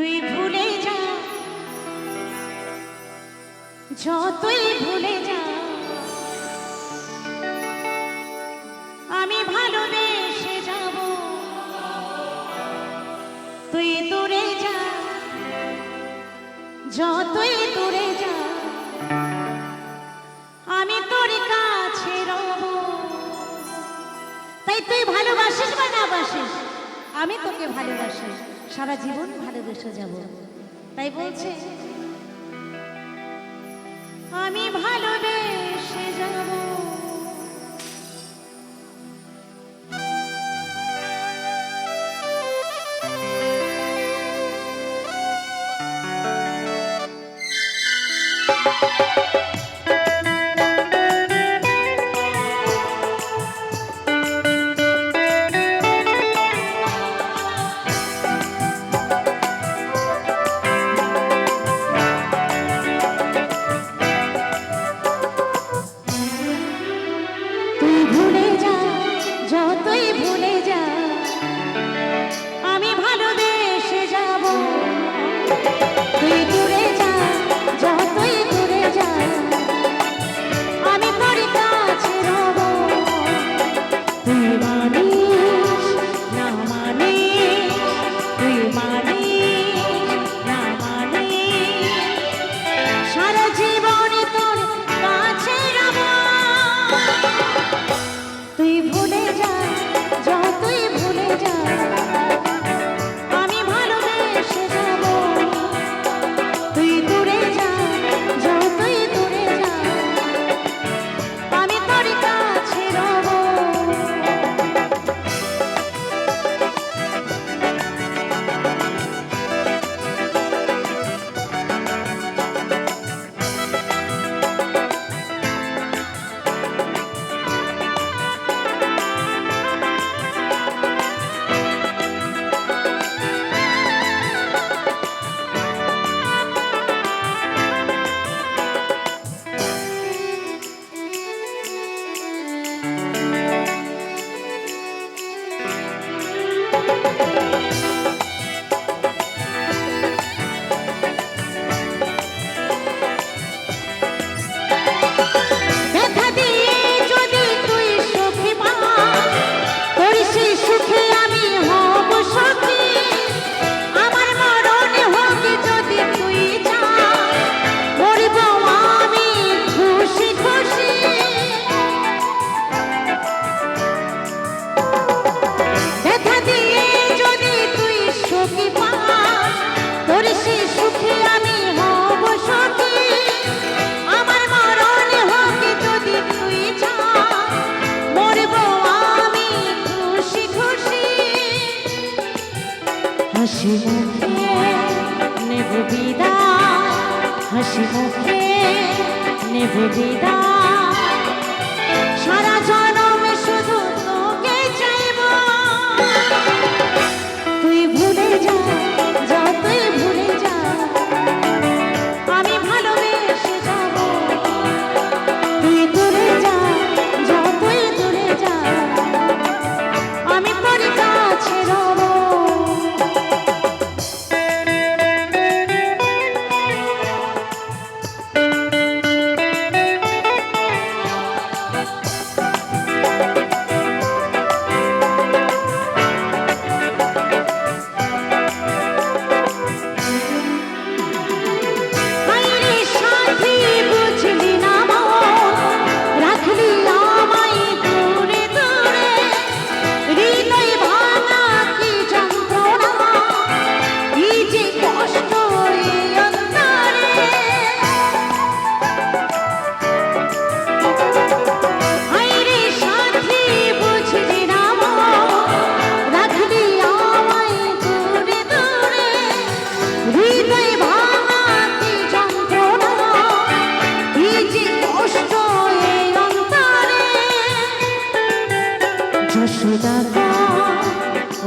তুই ভুলে যা, যতই ভুলে যা, আমি ভালোবেসে যাব। তুই দূরে যা, যতই দূরে যা, আমি তোর কাছে রব। তাই তুই ভালোবাসিস বা না বাসিস, আমি তোকে ভালোবাসিস সারা জীবন ভালোবেসে যাব। তাই বলছে আমি ভুলে যায় হাসি মুখে নেব বিদায় হাসি মুখে নেব বিদায়।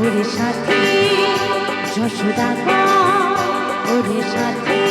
ওরে সাথে যশোদা গো ওরে সাথে।